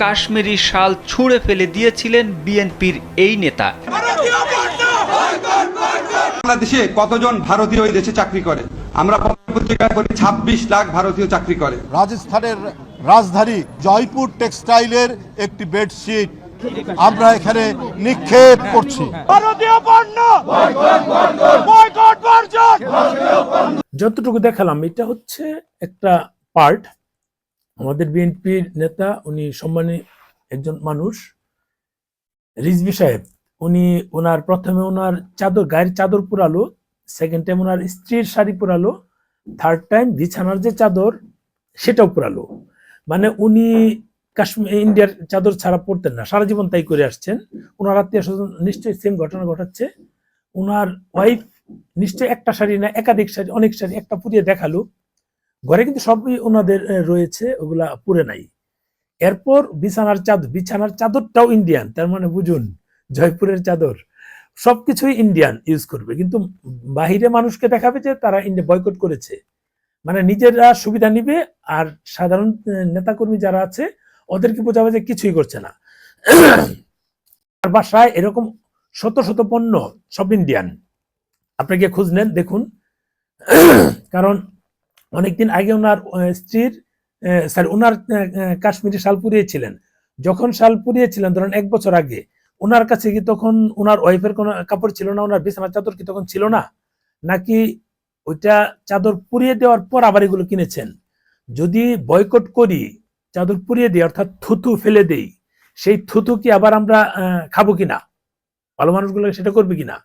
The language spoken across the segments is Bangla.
কাশ্মীরি শাল ছুঁড়ে ফেলে দিয়েছিলেন বিএনপির এই নেতা। বাংলাদেশে কতজন ভারতীয় এই দেশে চাকরি করে? আমরা পত্রিকায় করি ছাব্বিশ লাখ ভারতীয় চাকরি করে। রাজস্থানের রাজধানী জয়পুর টেক্সটাইলের একটি বেডশিট আমরা এখানে নিক্ষেপ করছি। যতটুকু দেখালাম এটা হচ্ছে একটা পার্ট আমাদের বিএনপির নেতা, উনি সম্মানী একজন মানুষ। রিজভি সাহেব, উনি ওনার প্রথমে ওনার চাদর, গায়ের চাদর পুরালো সেকেন্ড টাইম ওনার স্ত্রীর শাড়ি পুরালো থার্ড টাইম বিছানার যে চাদর, সেটাও পুরালো। মানে উনি কাশ্মীর ইন্ডিয়ার চাদর ছাড়া পড়তেন না, সারা জীবন তাই করে আসছেন। ওনার আত্মীয় স্বজন নিশ্চয়ই সেম ঘটনা ঘটাচ্ছে। ওনার ওয়াইফ নিশ্চয়ই একটা শাড়ি না, একাধিক শাড়ি, অনেক শাড়ি একটা পুড়িয়ে দেখাল। ঘরে কিন্তু সবই ওনাদের রয়েছে, ওগুলা পুরে নাই। এরপর বিছানার চাদর বিছানার চাদরটাও ইন্ডিয়ান তার মানে বুঝুন, জয়পুরের চাদর। সবকিছুই ইন্ডিয়ান ইউজ করবে, কিন্তু বাহিরে মানুষকে দেখাবে যে তারা ইন্ডিয়া বয়কট করেছে। মানে নিজেরা সুবিধা নিবে, আর সাধারণ নেতাকর্মী যারা আছে, ওদেরকে বোঝাবে যে কিছুই করছে না। আর বাসায় এরকম শত শত পণ্য সব ইন্ডিয়ান আপনি গিয়ে খোঁজ নেন, দেখুন। কারণ অনেকদিন আগে ওনার স্ত্রীর স্যার ওনার কাশ্মীরি শাল পুড়িয়েছিলেন। যখন শাল পুড়িয়েছিলেন, ধরেন এক বছর আগে, ওনার কাছে কি তখন ওনার ওয়াইফের কোনো কাপড় ছিল না? ওনার বিছানার চাদর কি তখন ছিল না? নাকি ওইটা চাদর পুড়িয়ে দেওয়ার পর আবার এগুলো কিনেছেন? যদি বয়কট করি, চাদর পুড়িয়ে দিই, অর্থাৎ থুতু ফেলে দেই, সেই থুতু কি আবার আমরা খাব কিনা? ভালো মানুষগুলো সেটা করবে কিনা?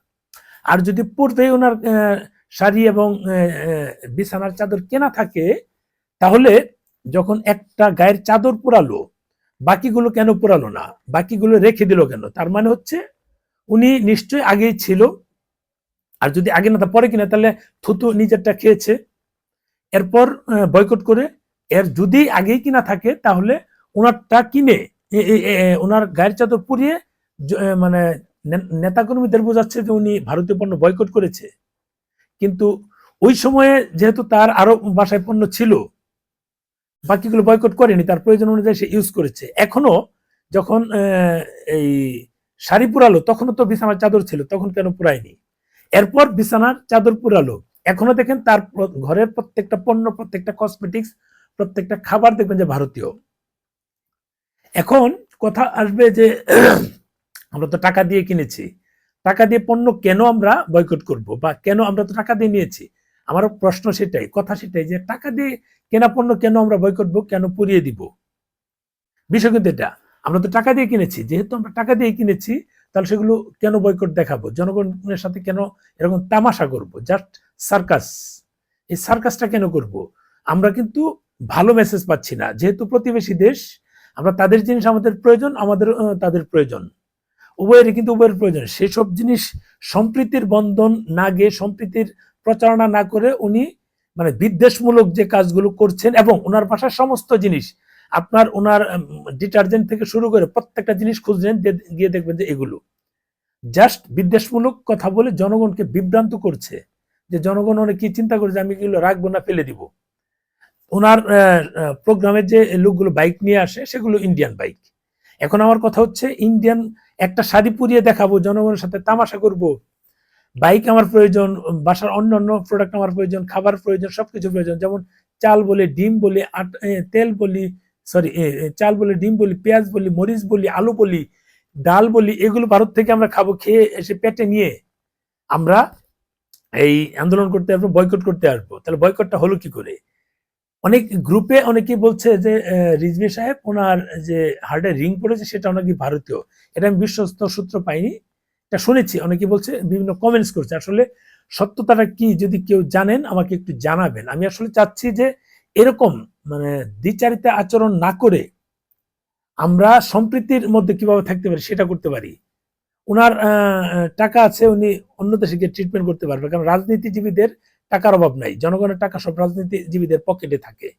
আর যদি পূর্বেই ওনার শাড়ি এবং বিছানার চাদর কেনা থাকে, তাহলে যখন একটা গায়ের চাদর পুরালো, বাকিগুলো কেন পুরালো না? বাকিগুলো রেখে দিল কেন? তার মানে হচ্ছে উনি নিশ্চয়ই আগেই ছিল। আর যদি আগে না, তা পরে কিনা, তাহলে থুতু নিজেরটা খেয়েছে। এরপর বয়কট করে, এর যদি আগেই কিনা থাকে, তাহলে ওনারটা কিনে ওনার গায়ের চাদর পুড়িয়ে মানে নেতাকর্মীদের বোঝাচ্ছে যে উনি ভারতীয় পণ্য বয়কট করেছে। কিন্তু ওই সময়ে যেহেতু তার আরও বাসায় পণ্য ছিল, বাকিগুলো বয়কট করেনি, তার প্রয়োজন অনুযায়ী সে ইউজ করেছে। এখনও যখন এই শাড়ি পুরালো, তখনও তো বিছানার চাদর ছিল, তখন কেন পুরায়নি? এরপর বিছানার চাদর পুরালো। এখনও দেখেন তার ঘরের প্রত্যেকটা পণ্য, প্রত্যেকটা কসমেটিক্স প্রত্যেকটা খাবার দেখবেন যে ভারতীয়। এখন কথা আসবে যে, আমরা তো টাকা দিয়ে কিনেছি। টাকা দিয়ে পণ্য কেন আমরা বয়কট করব বা কেন আমরা তো টাকা দিয়ে নিয়েছি? আমার প্রশ্ন সেটাই, কথা সেটাই যে টাকা দিয়ে কেনা পণ্য কেন আমরা বয়কট কেন পুড়িয়ে দিব? বিষয় কিন্তু এটা, আমরা তো টাকা দিয়ে কিনেছি, যেহেতু আমরা টাকা দিয়ে কিনেছি, তাহলে সেগুলো কেন বয়কট দেখাবো? জনগণের সাথে কেন এরকম তামাশা করব? জাস্ট সার্কাস এই সার্কাসটা কেন করব? আমরা কিন্তু ভালো মেসেজ পাচ্ছি না, যেহেতু প্রতিবেশী দেশ, আমরা তাদের জিনিস আমাদের প্রয়োজন, আমাদের, তাদের প্রয়োজন। উভয়েরই কিন্তু উভয়ের প্রয়োজন। সেসব জিনিস সম্প্রীতির বন্ধন না গিয়ে সম্প্রীতির প্রচারণা না করে উনি মানে বিদ্বেষমূলক যে কাজগুলো করছেন এবং ওনার ভাষার সমস্ত জিনিস, আপনার ওনার ডিটারজেন্ট থেকে শুরু করে প্রত্যেকটা জিনিস খুঁজলেন দে- গিয়ে দেখবেন যে এগুলো। জাস্ট বিদ্বেষমূলক কথা বলে জনগণকে বিভ্রান্ত করছে যে জনগণ অনেক কি চিন্তা করে যে আমি এগুলো রাখব না ফেলে দিব? ওনার প্রোগ্রামের যে লোকগুলো বাইক নিয়ে আসে, সেগুলো ইন্ডিয়ান বাইক এখন আমার কথা হচ্ছে ইন্ডিয়ান একটা শাড়ি পুরিয়ে দেখাবো, জনগণের সাথে তামাশা করব। বাইক আমার প্রয়োজন, বাসার অন্য অন্য প্রোডাক্ট আমার প্রয়োজন, খাবার প্রয়োজন, সবকিছু প্রয়োজন। যেমন চাল বলে, ডিম বলি তেল বলি সরি চাল বলি, ডিম বলি, পেঁয়াজ বলি, মরিচ বলি, আলু বলি, ডাল বলি, এগুলো ভারত থেকে আমরা খাব, খেয়ে এসে পেটে নিয়ে আমরা এই আন্দোলন করতে আসব বয়কট করতে আসব। তাহলে বয়কটটা হলো কি করে? অনেক গ্রুপে অনেকে বলছে যে রিজভি সাহেব, ওনার যে হার্টে রিং পড়েছে, সেটা নাকি ভারতীয়। এটা আমি বিশ্বস্ত সূত্র পাইনি, এটা শুনেছি। অনেকে বলছে, বিভিন্ন কমেন্টস করছে। আসলে সত্যতাটা কি, যদি কেউ জানেন, আমাকে একটু জানাবেন। আমি আসলে চাচ্ছি যে, এরকম মানে দ্বিচারিতা আচরণ না করে আমরা সম্প্রীতির মধ্যে কীভাবে থাকতে পারি, সেটা করতে পারি। ওনার টাকা আছে, উনি অন্য দেশে গিয়ে ট্রিটমেন্ট করতে পারবে। কারণ রাজনীতিজীবীদের টাকার অভাব নাই। জনগণের টাকা সব রাজনীতিজীবীদের পকেটে থাকে।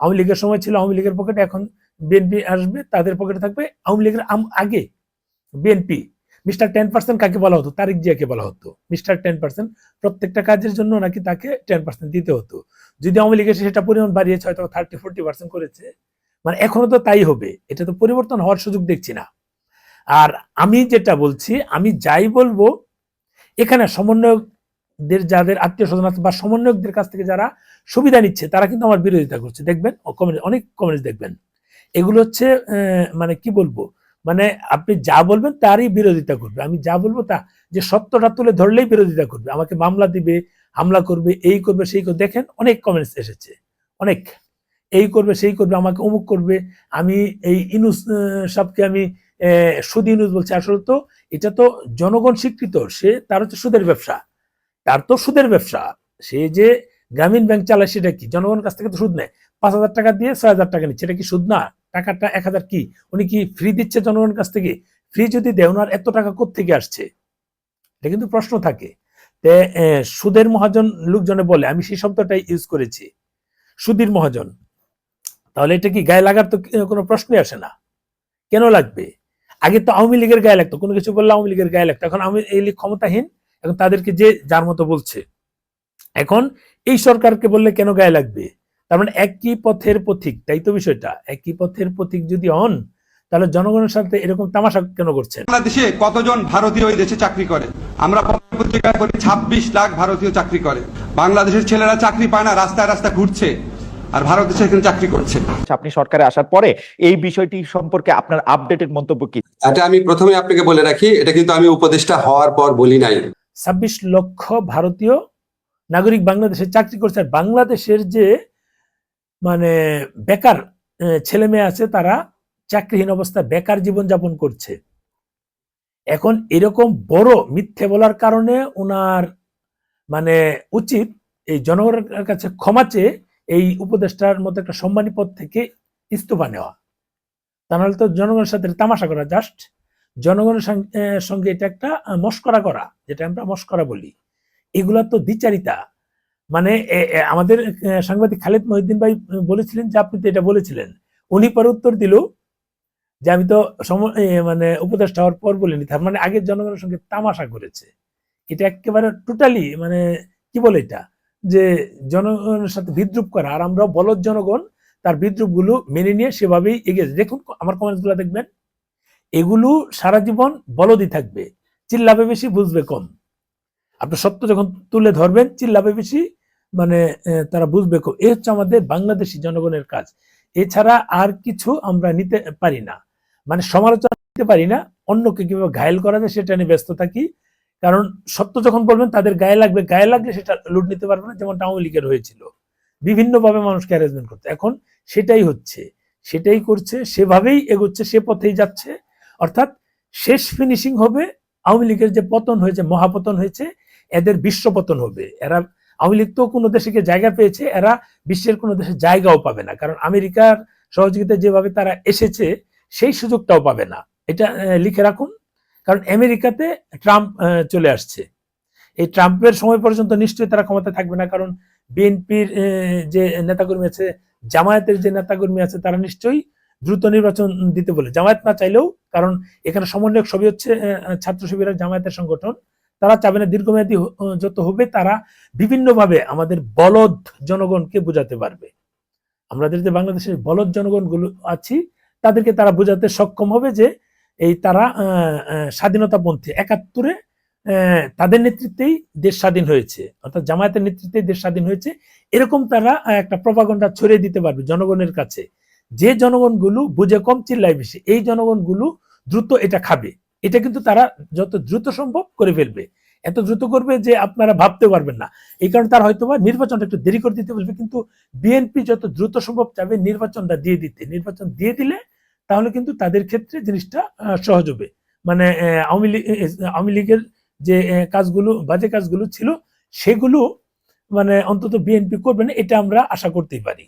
আওয়ামী লীগের সময় ছিল আওয়ামী লীগের পকেটে, এখন বিএনপি আসবে, তাদের পকেটে থাকবে আওয়ামী লীগের আগে। বিএনপি, মিস্টার টেন পার্সেন্ট কাকে বলা হতো? তারিক জিয়াকে বলা হতো। মিস্টার টেন পার্সেন্ট প্রত্যেকটা কাজের জন্য নাকি তাকে টেন পার্সেন্ট দিতে হতো। যদি আওয়ামী লীগ এসে সেটা পরিমাণ বাড়িয়েছে, হয়তো থার্টি ফোর্টি পার্সেন্ট করেছে। মানে এখনও তো তাই হবে। এটা তো পরিবর্তন হওয়ার সুযোগ দেখছি না। আর আমি যেটা বলছি, আমি যাই বলব, এখানে সমন্বয়কদের যাদের আত্মীয় স্বজন আছে বা সমন্বয়কদের কাছ থেকে যারা সুবিধা নিচ্ছে, তারা কিন্তু আমার বিরোধিতা করছে। দেখবেন অনেক কমেন্ট দেখবেন। এগুলো হচ্ছে মানে কি বলব? মানে আপনি যা বলবেন তারই বিরোধিতা করবে। আমি যা বলব তা, যে সত্যটা তুলে ধরলেই বিরোধিতা করবে। আমাকে মামলা দিবে, হামলা করবে, এই করবে, সেই করবে। দেখেন, অনেক কমেন্টস এসেছে। অনেক। এই করবে, সেই করবে, আমাকে অমুক করবে। আমি এই ইনুস সবকে আমি সুদ ইনুস বলছি। আসলে তো এটা তো জনগণ স্বীকৃত। সে, তার হচ্ছে সুদের ব্যবসা। তার তো সুদের ব্যবসা। সে যে গ্রামীণ ব্যাংক চালায় সেটা কি? জনগণের কাছ থেকে তো সুদ নেয়। পাঁচ হাজার টাকা দিয়ে ছয় হাজার টাকা নিচ্ছে, এটা কি সুদ না? টাকাটা এক হাজার কি? উনি কি ফ্রি দিচ্ছে জনগণের কাছ থেকে? ফ্রি যদি দেয় ওনার এত টাকা থেকে আসছে? এটা কিন্তু প্রশ্ন থাকে। তে সুদের মহাজন লোকজনে বলে, আমি সেই শব্দটাই ইউজ করেছি। সুদীর মহাজন। তাহলে এটা কি গায়ে লাগার তো কোনো প্রশ্নই আসে না? কেন লাগবে? আগে তো আওয়ামী লীগের গায়ে লাগতো, কোনো কিছু বললে আওয়ামী লীগের গায়ে লাগতো। এখন আওয়ামী লীগ ক্ষমতাহীন। এখন তাদেরকে যে যার মতো বলছে। এখন এই সরকারকে বললে কেন গায়ে লাগবে? তার মানে একই পথের পথিক তাই তো বিষয়টা? একই পথের পথিক যদি হন তাহলে জনগণের সাথে এরকম তামাশা কেন করছেন? বাংলাদেশে কতজন ভারতীয় এই দেশে চাকরি করে? আমরা পত্রিকায় করি ছাব্বিশ লাখ ভারতীয় চাকরি করে। বাংলাদেশের ছেলেরা চাকরি পায় না রাস্তায় রাস্তায় ঘুরছে আর ভারত দেশে এখানে চাকরি করছে। আপনি সরকারে আসার পরে এই বিষয়টি সম্পর্কে আপনার আপডেটেড মন্তব্য কি? এটা আমি প্রথমে আপনাকে বলে রাখি এটা কিন্তু আমি উপদেষ্টা হওয়ার পর বলি নাই। ছাব্বিশ লক্ষ ভারতীয় নাগরিক বাংলাদেশে চাকরি করছে। আর বাংলাদেশের যে মানে বেকার ছেলে মেয়ে আছে, তারা চাকরিহীন অবস্থায় বেকার জীবন যাপন করছে। এখন এরকম বড় মিথ্যে বলার কারণে ওনার মানে উচিত এই জনগণের কাছে ক্ষমা চেয়ে এই উপদেষ্টার মতো একটা সম্মানী পদ থেকে ইস্তফা নেওয়া। তা নাহলে তো জনগণের সাথে তামাশা করা জাস্ট জনগণের সঙ্গে- এটা একটা মস্করা করা, যেটা আমরা মস্করা বলি। এগুলা তো দ্বিচারিতা। মানে আমাদের সাংবাদিক খালিদ মহিউদ্দিন ভাই বলেছিলেন যে আপনি তো এটা বলেছিলেন। উনি পরে উত্তর দিল যে আমি তো মানে উপদেষ্টা হওয়ার পর বলিনি। তার মানে আগের জনগণের সঙ্গে তামাশা করেছে। এটা একেবারে টোটালি মানে কি বলে এটা? যে জনগণের সাথে বিদ্রুপ করা। আর আমরা বলদ জনগণ, তার বিদ্রুপগুলো মেনে নিয়ে সেভাবেই এগিয়ে দেখুন, আমার কমেন্টসগুলো দেখবেন। এগুলো সারা জীবন বলদই থাকবে, চিল্লাবে বেশি, বুঝবে কম। আপনি সত্য যখন তুলে ধরবেন, চিল্লাবে বেশি মানে তারা বুঝবে কম। এ হচ্ছে আমাদের বাংলাদেশি জনগণের কাজ। এছাড়া আর কিছু আমরা নিতে পারি না। মানে সমালোচনা নিতে পারি না, অন্যকে কীভাবে ঘায়েল করা যায় সেটা নিয়ে ব্যস্ত থাকি। কারণ সত্য যখন বলবেন, তাদের গায়ে লাগবে, গায়ে লাগলে সেটা লুট নিতে পারবে না যেমন আওয়ামী লীগের হয়েছিল। বিভিন্নভাবে মানুষকে অ্যারেঞ্জমেন্ট করতে। এখন সেটাই হচ্ছে, সেটাই করছে, সেভাবেই এগোচ্ছে, সে পথেই যাচ্ছে। অর্থাৎ শেষ ফিনিশিং হবে, আওয়ামী লীগের যে পতন হয়েছে, মহাপতন হয়েছে, এদের বিশ্ব পতন হবে। এরা আওয়ামী লীগ তো কোনো দেশে জায়গা পেয়েছে, এরা বিশ্বের কোনো দেশে জায়গাও পাবে না। কারণ আমেরিকার সহযোগিতায় যেভাবে তারা এসেছে, সেই সুযোগটাও পাবে না। এটা লিখে রাখুন। কারণ আমেরিকাতে ট্রাম্প চলে আসছে। এই ট্রাম্পের সময় পর্যন্ত নিশ্চয়ই তারা ক্ষমতা থাকবে না। কারণ বিএনপির যে নেতাকর্মী আছে, জামায়াতের যে নেতাকর্মী আছে, তারা নিশ্চয়ই দ্রুত নির্বাচন দিতে বলে। জামায়াত না চাইলেও, কারণ এখানে সমন্বয়ক সবই হচ্ছে ছাত্র শিবিরের জামায়াতের সংগঠন, তারা চাবে না দীর্ঘমেয়াদী যত হবে, তারা বিভিন্নভাবে আমাদের বলদ জনগণকে বোঝাতে পারবে। আমাদের যে বাংলাদেশের বলদ জনগণগুলো আছি, তাদেরকে তারা বোঝাতে সক্ষম হবে যে, এই তারা স্বাধীনতাপন্থী, একাত্তরে তাদের নেতৃত্বেই দেশ স্বাধীন হয়েছে, অর্থাৎ জামায়াতের নেতৃত্বেই দেশ স্বাধীন হয়েছে, এরকম তারা একটা প্রপাগন্ডা ছড়িয়ে দিতে পারবে জনগণের কাছে। যে জনগণগুলো বুঝে কম চিল্লায় বেশি, এই জনগণগুলো দ্রুত এটা খাবে। এটা কিন্তু তারা যত দ্রুত সম্ভব করে ফেলবে। এত দ্রুত করবে যে আপনারা ভাবতে পারবেন না। এই কারণে তারা হয়তো বা নির্বাচনটা একটু দেরি করে দিতে বলবে কিন্তু বিএনপি যত দ্রুত সম্ভব চাবে নির্বাচনটা দিয়ে দিতে। নির্বাচন দিয়ে দিলে তাহলে কিন্তু তাদের ক্ষেত্রে জিনিসটা সহজ হবে। মানে আওয়ামী লীগ আওয়ামী লীগের যে কাজগুলো, বাজে কাজগুলো ছিল, সেগুলো মানে অন্তত বিএনপি করবে না, এটা আমরা আশা করতেই পারি।